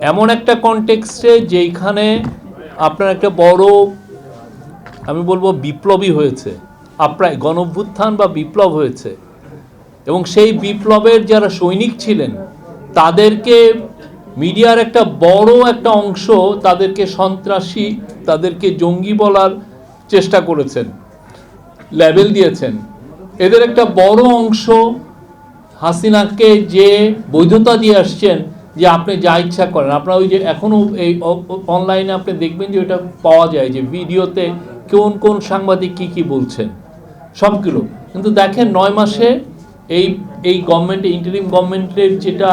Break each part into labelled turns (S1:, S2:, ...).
S1: এমন একটা কনটেক্সটে যেইখানে আপনার একটা বড়, আমি বলব বিপ্লবী হয়েছে, আপ্রায় গণভ্যুত্থান বা বিপ্লব হয়েছে। এবং সেই বিপ্লবের যারা সৈনিক ছিলেন, তাদেরকে মিডিয়ার একটা বড় একটা অংশ তাদেরকে সন্ত্রাসী, তাদেরকে জঙ্গি বলার চেষ্টা করেছেন লেভেল দিয়েছেন। এদের একটা বড় অংশ হাসিনাকে যে বৈধতা দিয়ে আসছেন যে আপনি যা ইচ্ছা করেন। আপনার ওই যে এখনও এই অনলাইনে আপনি দেখবেন যে ওটা পাওয়া যায় যে ভিডিওতে কোন কোন সাংবাদিক কি কি বলছেন। সবগুলো কিন্তু দেখেন নয় মাসে এই এই গভর্নমেন্ট ইন্টারিম গভর্নমেন্টের যেটা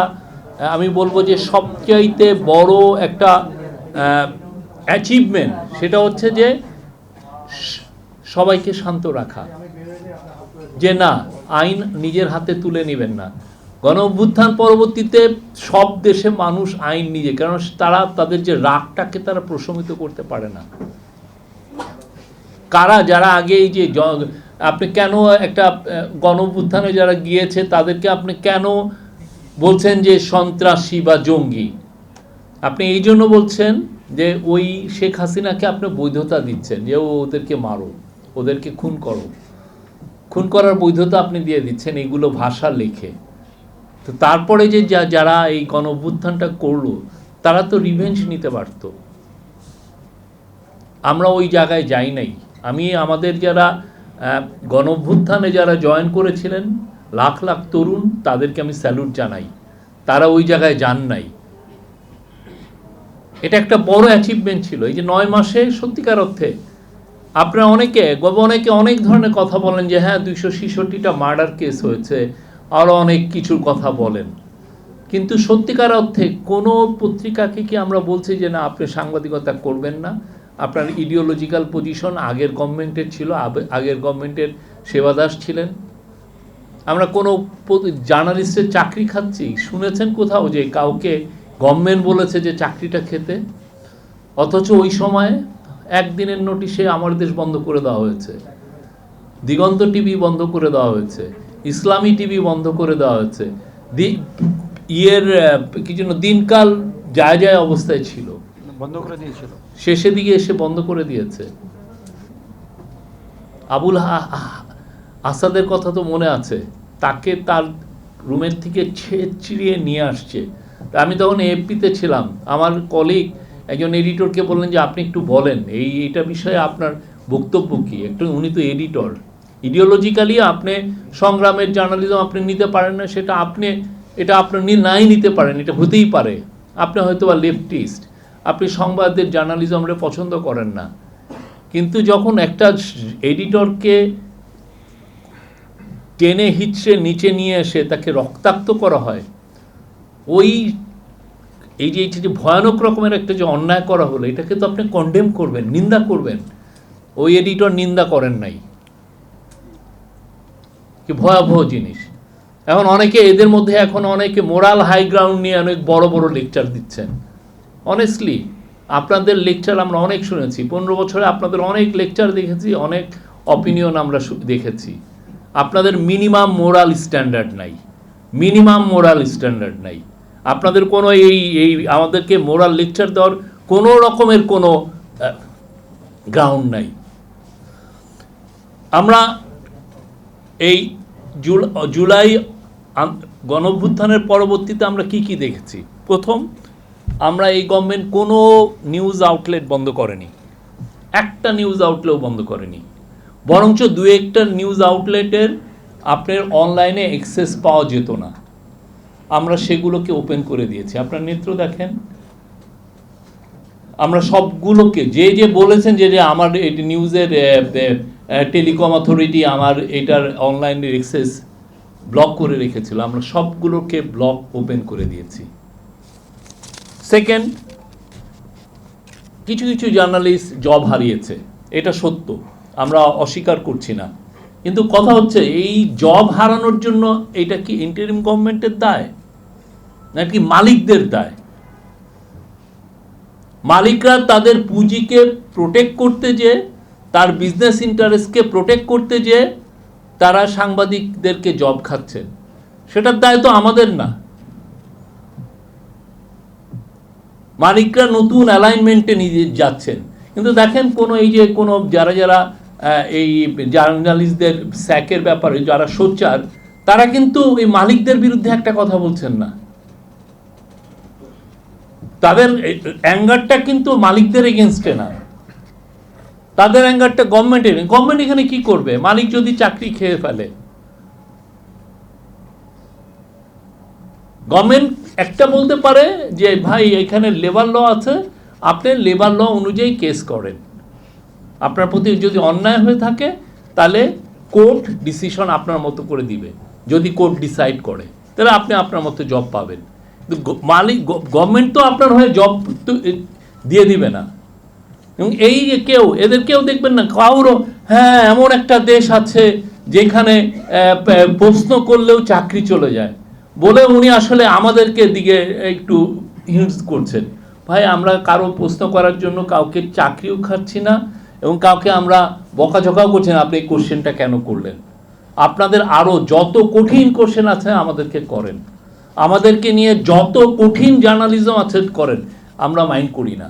S1: আমি বলব যে সবচাইতে বড় একটা অ্যাচিভমেন্ট সেটা হচ্ছে যে সবাইকে শান্ত রাখা। যে না, আইন নিজের হাতে তুলে নেবেন না। গণ অভ্যুত্থান পরবর্তীতে সব দেশে মানুষ আইন নিজে কারণ তারা তাদের যে রাগটাকে তারা প্রশমিত করতে পারে না। কারা যারা আগে এই যে আপনি কেন একটা গণ অভ্যুত্থানে যারা গিয়েছে, তাদেরকে আপনি কেন বলছেন যে সন্ত্রাসী বা জঙ্গি? আপনি এই জন্য বলছেন যে ওই শেখ হাসিনাকে আপনি বৈধতা দিচ্ছেন যে ওদেরকে মারো, ওদেরকে খুন করো। খুন করার বৈধতা আপনি দিয়ে দিচ্ছেন এগুলো ভাষা লেখে। তো তারপরে যে যা- যারা এই গণ অভ্যুত্থানটা করল, তারা তো রিভেঞ্জ নিতে পারত। আমরা ওই জায়গায় যাই নাই। আমি, আমাদের যারা গণ অভ্যুত্থানে যারা জয়েন করেছিলেন, লাখ লাখ তরুণ, তাদেরকে আমি স্যালুট জানাই। তারা ওই জায়গায় যান নাই। এটা একটা বড় অ্যাচিভমেন্ট ছিল। এই যে নয় মাসে সত্যিকার অর্থে, আপনারা অনেকে অনেকে অনেক ধরনের কথা বলেন যে হ্যাঁ দুইশো ছেষট্টিটা মার্ডার কেস হয়েছে আরও অনেক কিছুর কথা বলেন। কিন্তু সত্যিকার অর্থে কোনো পত্রিকাকে কি আমরা বলছি যে না, আপনি সাংবাদিকতা করবেন না? আপনার ইডিওলজিক্যাল পজিশন আগের গভর্নমেন্টের ছিল আগের গভর্নমেন্টের সেবাদাস ছিলেন। আমরা কোনো জার্নালিস্টের চাকরি খাচ্ছি। শুনেছেন কোথাও যে কাউকে গভর্নমেন্ট বলেছে যে চাকরিটা খেতে? অথচ ওই সময় একদিনের নোটিশে আমার দেশ বন্ধ করে দেওয়া হয়েছে। দিগন্ত টিভি বন্ধ করে দেওয়া হয়েছে। ইসলামী টিভি বন্ধ করে দেওয়া হয়েছে। ইয়ের কি যেন দিনকাল যায় যায় অবস্থায় ছিল।
S2: বন্ধ করে দিয়েছিল।
S1: শেষের দিকে এসে বন্ধ করে দিয়েছে। আবুল আসাদের কথা তো মনে আছে। তাকে তার রুমের থেকে ছেদ চিড়িয়ে নিয়ে আসছে। আমি তখন এফপিতে ছিলাম। আমার কলিগ একজন এডিটরকে বললেন যে আপনি একটু বলেন এই এইটা বিষয়ে আপনার বক্তব্য কি? একটু উনি তো এডিটর ইডিওলজিক্যালি আপনি সংগ্রামের জার্নালিজম আপনি নিতে পারেন না, সেটা আপনি, এটা আপনি নাই নিতে পারেন, এটা হতেই পারে। আপনি হয়তো বা লেফটিস্ট আপনি সংবাদের জার্নালিজমটা পছন্দ করেন না। কিন্তু যখন একটা এডিটরকে টেনে হিচড়ে নিচে নিয়ে এসে তাকে রক্তাক্ত করা হয়, ওই, এই যে যে ভয়ানক রকমের একটা যে অন্যায় করা হলো, এটাকে তো আপনি কন্ডেম করবেন, নিন্দা করবেন। ওই এডিটর নিন্দা করেন নাই। কি ভয়াবহ জিনিস। এখন অনেকে এদের মধ্যে এখন অনেকে মোরাল হাই গ্রাউন্ড নিয়ে অনেক বড় বড় লেকচার দিচ্ছেন। অনেস্টলি আপনাদের লেকচার আমরা অনেক শুনেছি। পনেরো বছরে আপনাদের অনেক লেকচার দেখেছি, অনেক অপিনিয়ন আমরা দেখেছি। আপনাদের মিনিমাম মোরাল স্ট্যান্ডার্ড নাই। মিনিমাম মোরাল স্ট্যান্ডার্ড নাই। আপনাদের কোনো এই এই আমাদেরকে মোরাল লেকচার দেওয়ার কোনো রকমের কোনো গ্রাউন্ড নাই। আমরা এই জুল- জুলাই গণঅভ্যুত্থানের পরবর্তীতে আমরা কি কি দেখেছি? প্রথম, আমরা এই গভর্নমেন্ট কোনো নিউজ আউটলেট বন্ধ করেনি। একটা নিউজ আউটলেটও বন্ধ করেনি। বরঞ্চ দু একটা নিউজ আউটলেটের আপনার অনলাইনে অ্যাক্সেস পাওয়া যেত না। আমরা সেগুলোকে ওপেন করে দিয়েছি। আপনার নেত্র দেখেন। আমরা সবগুলোকে, যে যে বলেছেন যে যে আমার নিউজের টেলিকম অথরিটি আমার এটার অনলাইন অ্যাক্সেস ব্লক করে রেখেছিল। আমরা সবগুলোকে ব্লক ওপেন করে দিয়েছি। সেকেন্ড কিছু কিছু জার্নালিস্ট জব হারিয়েছে। এটা সত্য। আমরা অস্বীকার করছি না। কিন্তু কথা হচ্ছে, এই জব হারানোর জন্য এটা কি ইন্টারিম গভর্নমেন্টের দায়? নাকি মালিকদের দায়? মালিকরা তাদের পুঁজিকে প্রোটেক্ট করতে যে তার বিজনেস ইন্টারেস্টকে প্রোটেক্ট করতে যে তারা সাংবাদিকদেরকে জব খাচ্ছেন সেটার দায় তো আমাদের না। মালিকরা নতুন অ্যালাইনমেন্টে নিয়ে যাচ্ছেন। কিন্তু দেখেন কোনো এই যে কোনো যারা যারা এই জার্নালিস্টদের স্যাকের ব্যাপারে যারা সোচ্চার, তারা কিন্তু এই মালিকদের বিরুদ্ধে একটা কথা বলছেন না। তাদের অ্যাঙ্গারটা কিন্তু মালিকদের এগেনস্টে না। তাদের অ্যাঙ্গারটা গভর্নমেন্টের গভর্নমেন্ট এখানে কি করবে? মালিক যদি চাকরি খেয়ে ফেলে। গভর্নমেন্ট একটা বলতে পারে যে, ভাই, এখানে লেবার ল আছে। আপনি লেবার ল অনুযায়ী কেস করেন। আপনার প্রতি যদি অন্যায় হয়ে থাকে, তাহলে কোর্ট ডিসিশন আপনার মতো করে দিবে। যদি কোর্ট ডিসাইড করে, তাহলে আপনি আপনার মতো জব পাবেন। মালিক গভর্নমেন্ট তো আপনার হয়ে জব দিয়ে দিবে না। এবং এই যে কেউ, এদের কেউ দেখবেন না কারও হ্যাঁ এমন একটা দেশ আছে যেখানে প্রশ্ন করলেও চাকরি চলে যায়। বলে উনি আসলে আমাদেরকে দিকে একটু হিন্টস করছেন। ভাই, আমরা কারও প্রশ্ন করার জন্য কাউকে চাকরিও খাচ্ছি না এবং কাউকে আমরা বকাঝকাও করছি না। আপনি এই কোশ্চেনটা কেন করলেন? আপনাদের আরও যত কঠিন কোশ্চেন আছে আমাদেরকে করেন। আমাদেরকে নিয়ে যত কঠিন জার্নালিজম আছে করেন। আমরা মাইন্ড করি না।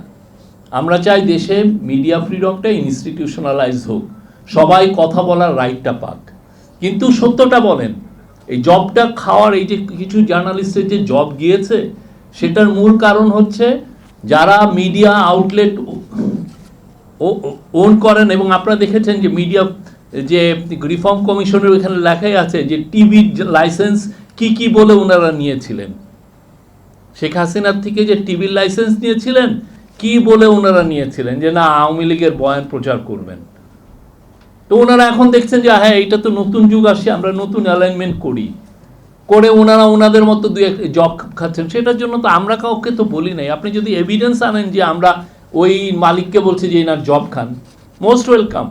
S1: আমরা চাই দেশে মিডিয়া ফ্রিডমটা ইনস্টিটিউশনালাইজ হোক। সবাই কথা বলার রাইটটা পাক। কিন্তু সত্যটা বলেন, এই জবটা খাওয়ার এই যে কিছু জার্নালিস্টের যে জব গিয়েছে, সেটার মূল কারণ হচ্ছে যারা মিডিয়া আউটলেট ওন করেন এবং আপনারা দেখেছেন যে মিডিয়া যে রিফর্ম কমিশনের ওইখানে লেখাই আছে যে টিভির লাইসেন্স কি কি বলে ওনারা নিয়েছিলেন। শেখ হাসিনার থেকে যে টিভির লাইসেন্স নিয়েছিলেন কি বলে ওনারা নিয়েছিলেন? যে না, আওয়ামী লীগের বয়ান প্রচার করবেন। তো ওনারা এখন দেখছেন যে হ্যাঁ এটা তো নতুন যুগ আসছে আমরা নতুন অ্যালাইনমেন্ট করি। করে ওনারা ওনাদের মতো দু এক জব খাচ্ছেন, সেটার জন্য তো আমরা কাউকে তো বলি নাই। আপনি যদি এভিডেন্স আনেন যে আমরা ওই মালিককে বলছি যে এনার জব খান মোস্ট ওয়েলকাম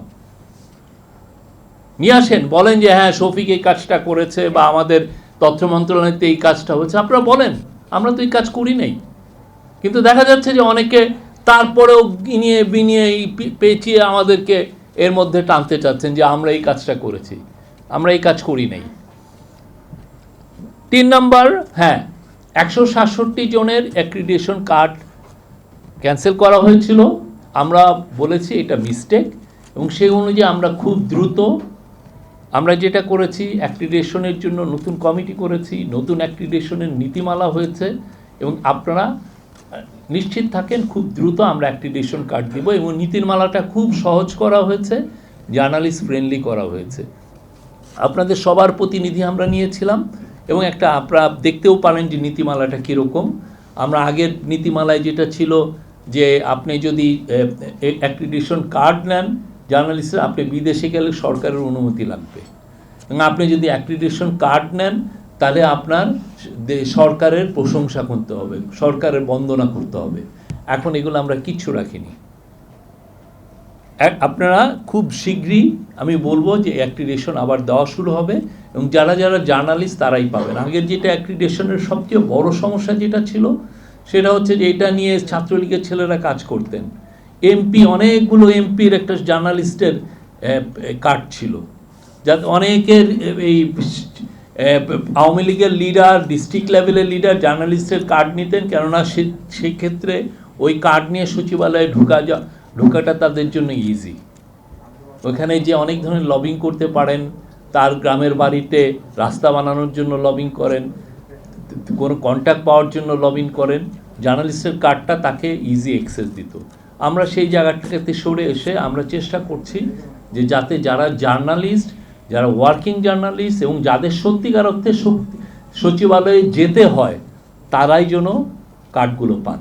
S1: নিয়ে আসেন, বলেন যে হ্যাঁ শফিক এই কাজটা করেছে বা আমাদের তথ্য মন্ত্রণালয়তে এই কাজটা হচ্ছে আপনারা বলেন, আমরা তো এই কাজ করি নাই। কিন্তু দেখা যাচ্ছে যে অনেকে তারপরেও গিনিয়ে বিনিয়ে পেঁচিয়ে আমাদেরকে এর মধ্যে টানতে চাচ্ছেন যে আমরা এই কাজটা করেছি, আমরা এই কাজ করি নাই। তিন নম্বর হ্যাঁ একশো সাতষট্টি জনের অ্যাক্রিডিয়েশন কার্ড ক্যান্সেল করা হয়েছিল। আমরা বলেছি এটা মিস্টেক এবং সেই অনুযায়ী আমরা খুব দ্রুত আমরা যেটা করেছি অ্যাক্রিডেশনের জন্য নতুন কমিটি করেছি, নতুন অ্যাক্রিডেশনের নীতিমালা হয়েছে এবং আপনারা নিশ্চিত থাকেন, খুব দ্রুত আমরা অ্যাক্রিডেশন কার্ড দিব এবং নীতিমালাটা খুব সহজ করা হয়েছে জার্নালিস্ট ফ্রেন্ডলি করা হয়েছে। আপনাদের সবার প্রতিনিধি আমরা নিয়েছিলাম এবং একটা আপনারা দেখতেও পারেন যে নীতিমালাটা কীরকম। আমরা আগের নীতিমালায় যেটা ছিল যে আপনি যদি অ্যাক্রিডিশন কার্ড নেন জার্নালিস্টরা আপনি বিদেশে গেলে সরকারের অনুমতি লাগবে। এবং আপনি যদি অ্যাক্রিডিশন কার্ড নেন তাহলে আপনার সরকারের প্রশংসা করতে হবে, সরকারের বন্দনা করতে হবে। এখন এগুলো আমরা কিচ্ছু রাখিনি। আপনারা খুব শীঘ্রই, আমি বলব যে অ্যাক্রিডেশন আবার দেওয়া শুরু হবে এবং যারা যারা জার্নালিস্ট তারাই পাবেন। আগের যেটা অ্যাক্রিডেশনের সবচেয়ে বড় সমস্যা যেটা ছিল, সেটা হচ্ছে যে এটা নিয়ে ছাত্রলীগের ছেলেরা কাজ করতেন। এমপি অনেকগুলো এমপির একটা জার্নালিস্টের কার্ড ছিল। যাতে অনেকের এই আওয়ামী লীগের লিডার ডিস্ট্রিক্ট লেভেলের লিডার জার্নালিস্টের কার্ড নিতেন, কেননা সে, সেই ক্ষেত্রে ওই কার্ড নিয়ে সচিবালয়ে ঢোকা যা, ঢোকাটা তাদের জন্য ইজি ওখানে যে অনেক ধরনের লবিং করতে পারেন, তার গ্রামের বাড়িতে রাস্তা বানানোর জন্য লবিং করেন, কোনো কন্ট্যাক্ট পাওয়ার জন্য লবিং করেন জার্নালিস্টের কার্ডটা তাকে ইজি অ্যাক্সেস দিত। আমরা সেই জায়গাটাতে সরে এসে আমরা চেষ্টা করছি যে যাতে যারা জার্নালিস্ট যারা ওয়ার্কিং জার্নালিস্ট এবং যাদের সত্যিকার অর্থে সচিবালয়ে যেতে হয়, তারাই যেন কার্ডগুলো পান।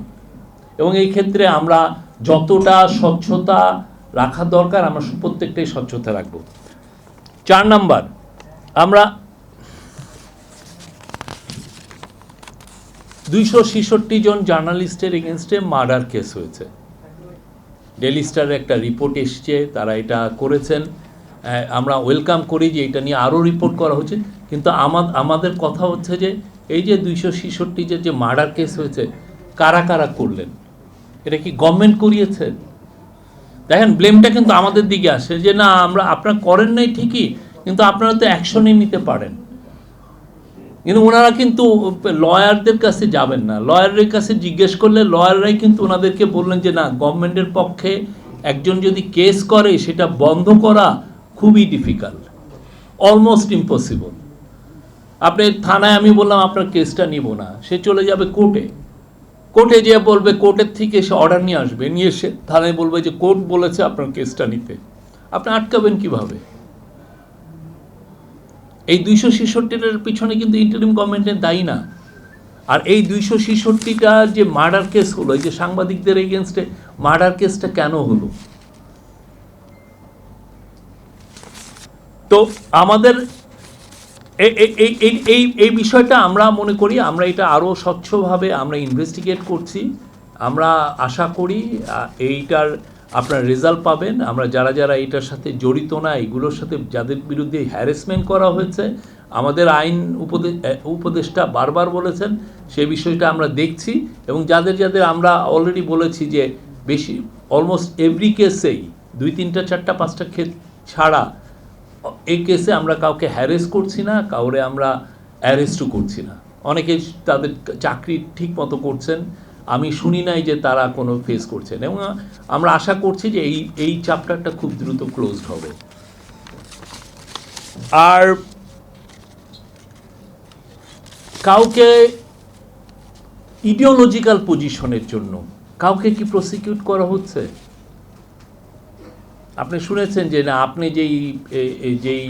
S1: এবং এই ক্ষেত্রে আমরা যতটা স্বচ্ছতা রাখা দরকার, আমরা প্রত্যেকটাই স্বচ্ছতা রাখব। চার নাম্বার, আমরা দুইশো ছেষট্টি জন জার্নালিস্টের এগেনস্টে মার্ডার কেস হয়েছে। ডেলি স্টারের একটা রিপোর্ট এসছে, তারা এটা করেছেন। আমরা ওয়েলকাম করি যে এটা নিয়ে আরও রিপোর্ট করা হচ্ছে। কিন্তু আমা- আমাদের কথা হচ্ছে যে, এই যে দুইশো ছেষট্টি যে যে মার্ডার কেস হয়েছে, কারা কারা করলেন? এটা কি গভর্নমেন্ট করিয়েছে? দেখেন ব্লেমটা কিন্তু আমাদের দিকে আসে যে, না, আমরা, আপনারা করেন নাই ঠিকই, কিন্তু আপনারা তো অ্যাকশনই নিতে পারেন। কিন্তু ওনারা কিন্তু লয়ারদের কাছে যাবেন না। লয়ারের কাছে জিজ্ঞেস করলে লয়াররাই কিন্তু ওনাদেরকে বললেন যে, না গভর্নমেন্টের পক্ষে একজন যদি কেস করে, সেটা বন্ধ করা খুবই ডিফিকাল্ট অলমোস্ট ইম্পসিবল আপনি থানায় আমি বললাম, আপনার কেসটা নিব না। সে চলে যাবে কোর্টে। কোর্টে যেয়ে বলবে, কোর্টের থেকে সে অর্ডার নিয়ে আসবে। নিয়ে এসে থানায় বলবে যে, কোর্ট বলেছে আপনার কেসটা নিতে। আপনি আটকাবেন কীভাবে? এই দুইশো ছেষট্টিটার পিছনে কিন্তু ইন্টারিম গভর্নমেন্টের দায়ী না। আর এই দুইশো ছেষট্টিটা যে মার্ডার কেস হলো, এই যে সাংবাদিকদের এগেনস্টে মার্ডার কেসটা কেন হলো? তো আমাদের এই, এই- বিষয়টা আমরা মনে করি, আমরা এটা আরও স্বচ্ছভাবে আমরা ইনভেস্টিগেট করছি। আমরা আশা করি এইটার আপনার রেজাল্ট পাবেন। আমরা যারা যারা এটার সাথে জড়িত না, এগুলোর সাথে যাদের বিরুদ্ধে হ্যারাসমেন্ট করা হয়েছে, আমাদের আইন উপদেষ্টা বারবার বলেছেন সেই বিষয়টা আমরা দেখছি এবং যাদের যাদের আমরা অলরেডি বলেছি যে বেশি অলমোস্ট এভরি কেসেই দুই, তিনটা, চারটা, পাঁচটা ক্ষেত ছাড়া এই কেসে আমরা কাউকে হ্যারেস করছি না, কাউরে আমরা অ্যারেস্টও করছি না। অনেকে তাদের চাকরি ঠিক মতো করছেন, আমি শুনি নাই যে তারা কোনো ফেস করছেন। এবং আমরা আশা করছি যে এই এই চ্যাপ্টারটা খুব দ্রুত ক্লোজড হবে। আর কাউকে ইডিওলজিক্যাল পজিশনের জন্য, কাউকে কি প্রসিকিউট করা হচ্ছে? আপনি শুনেছেন যে না, আপনি যেই যেই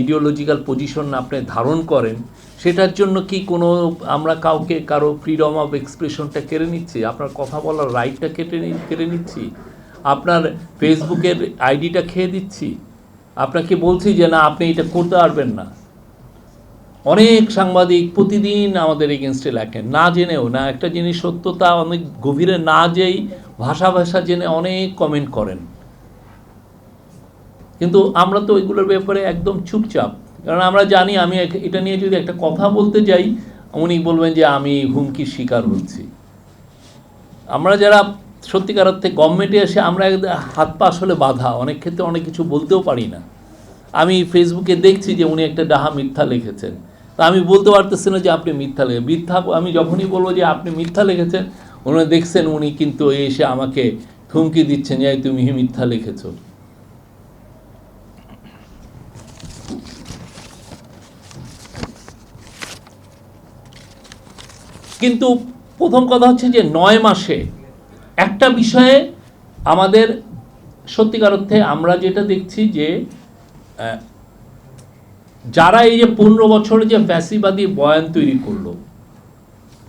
S1: ইডিওলজিক্যাল পজিশন আপনি ধারণ করেন, সেটার জন্য কি কোনো আমরা কাউকে, কারও ফ্রিডম অফ এক্সপ্রেশনটা কেড়ে নিচ্ছি? আপনার কথা বলার রাইটটা কেটে কেড়ে নিচ্ছি? আপনার ফেসবুকের আইডিটা খেয়ে দিচ্ছি? আপনাকে বলছি যে না, আপনি এটা করতে পারবেন না। অনেক সাংবাদিক প্রতিদিন আমাদের এগেনস্টে লেখেন, না জেনেও, না, একটা জিনিস সত্যতা অনেক গভীরে না যেই ভাষা ভাষা জেনে অনেক কমেন্ট করেন। কিন্তু আমরা তো এগুলোর ব্যাপারে একদম চুপচাপ। কারণ আমরা জানি আমি এটা নিয়ে যদি একটা কথা বলতে যাই, উনি বলবেন যে আমি হুমকির শিকার হচ্ছি। আমরা যারা সত্যিকার অর্থে গভর্নমেন্টে এসে আমরা হাত পা আসলে বাধা, অনেক ক্ষেত্রে অনেক কিছু বলতেও পারি না। আমি ফেসবুকে দেখছি যে উনি একটা ডাহা মিথ্যা লিখেছেন। তা আমি বলতে পারতেছি না যে আপনি মিথ্যা লিখে মিথ্যা, আমি যখনই বলব যে আপনি মিথ্যা লিখেছেন, উনি দেখছেন উনি কিন্তু এসে আমাকে হুমকি দিচ্ছেন যে "এই তুমি মিথ্যা লিখেছো। কিন্তু প্রথম কথা হচ্ছে যে নয় মাসে একটা বিষয়ে আমাদের সত্যিকার অর্থে আমরা যেটা দেখছি যে যারা এই যে পনেরো বছরে যে ফ্যাসিবাদী বয়ান তৈরি করল,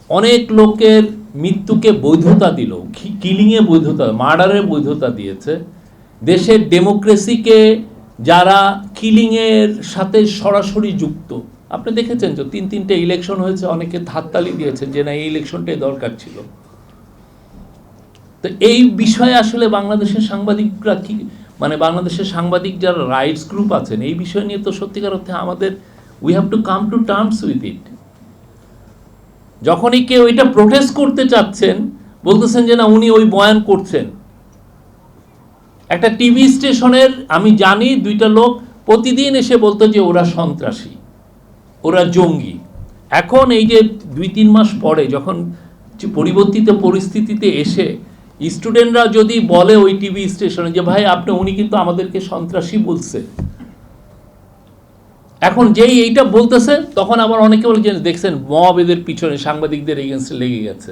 S1: অনেক লোকের মৃত্যুকে বৈধতা দিল কিলিংয়ে বৈধতা, মার্ডারে বৈধতা দিয়েছে। দেশের ডেমোক্রেসিকে যারা কিলিংয়ের সাথে সরাসরি যুক্ত আপনি দেখেছেন তো তিন তিনটে ইলেকশন হয়েছে, অনেকে হাততালি দিয়েছেন যে না, এই ইলেকশনটাই দরকার ছিল। তো এই বিষয়ে আসলে বাংলাদেশের সাংবাদিকরা কি মানে বাংলাদেশের সাংবাদিক যারা রাইটস গ্রুপ আছেন, এই বিষয় নিয়ে তো সত্যিকার অর্থে আমাদের we have to come to terms with it যখনই কেউ এটা প্রোটেস্ট করতে চাচ্ছেন, বলতেছেন যে না, উনি ওই বয়ান করছেন। একটা টিভি স্টেশনের আমি জানি দুইটা লোক প্রতিদিন এসে বলতো যে ওরা সন্ত্রাসী। ওরা জঙ্গি। এখন এই যে দুই তিন মাস পরে যখন পরিবর্তিত পরিস্থিতিতে এসে, স্টুডেন্টরা যদি বলে ওই টিভি স্টেশনে যে, ভাই, আপনি, উনি কিন্তু আমাদেরকে সন্ত্রাসী বলছে। এখন যেই এইটা বলতেছে, তখন আবার অনেকে বলে যে, দেখছেন, মব এদের পিছনে সাংবাদিকদের এগেনস্টে লেগে গেছে।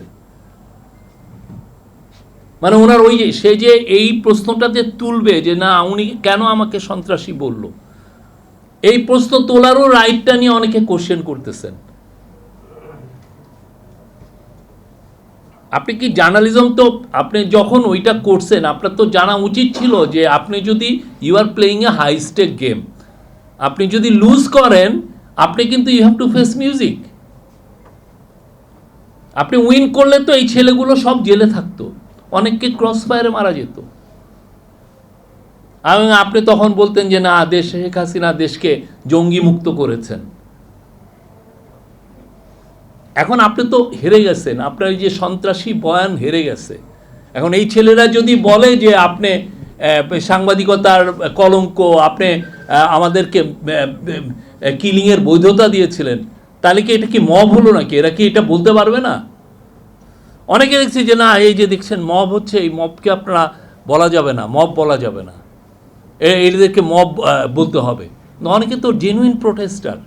S1: মানে ওনার ওই যে, সে যে এই প্রশ্নটা যে তুলবে যে, না, উনি কেন আমাকে সন্ত্রাসী বলল? এই প্রশ্ন তোলারও রাইটটা নিয়ে অনেকে কোশ্চেন করতেছেন। আপনি কি জার্নালিজম তো আপনি যখন ওইটা করছেন, আপনার তো জানা উচিত ছিল যে আপনি যদি you are playing a high stake game আপনি যদি লুজ করেন, আপনি কিন্তু you have to face music আপনি উইন করলে তো এই ছেলেগুলো সব জেলে থাকতো, অনেককে ক্রস ফায়ারে মারা যেত। এবং আপনি তখন বলতেন যে, না, দেশ শেখ হাসিনা দেশকে জঙ্গি মুক্ত করেছেন। এখন আপনি তো হেরে গেছেন। আপনার যে সন্ত্রাসী বয়ান হেরে গেছে। এখন এই ছেলেরা যদি বলে যে, আপনি সাংবাদিকতার কলঙ্ক, আপনি আমাদেরকে কিলিংয়ের বৈধতা দিয়েছিলেন, তাহলে কি এটা কি মব হলো নাকি? এরা কি এটা বলতে পারবে না? অনেকে দেখছি যে, না, এই যে দেখছেন, মব হচ্ছে, এই মবকে আপনারা বলা যাবে না, মব বলা যাবে না। এদেরকে মব বলতে হবে। অনেকে তো জেনুইন প্রোটেস্টার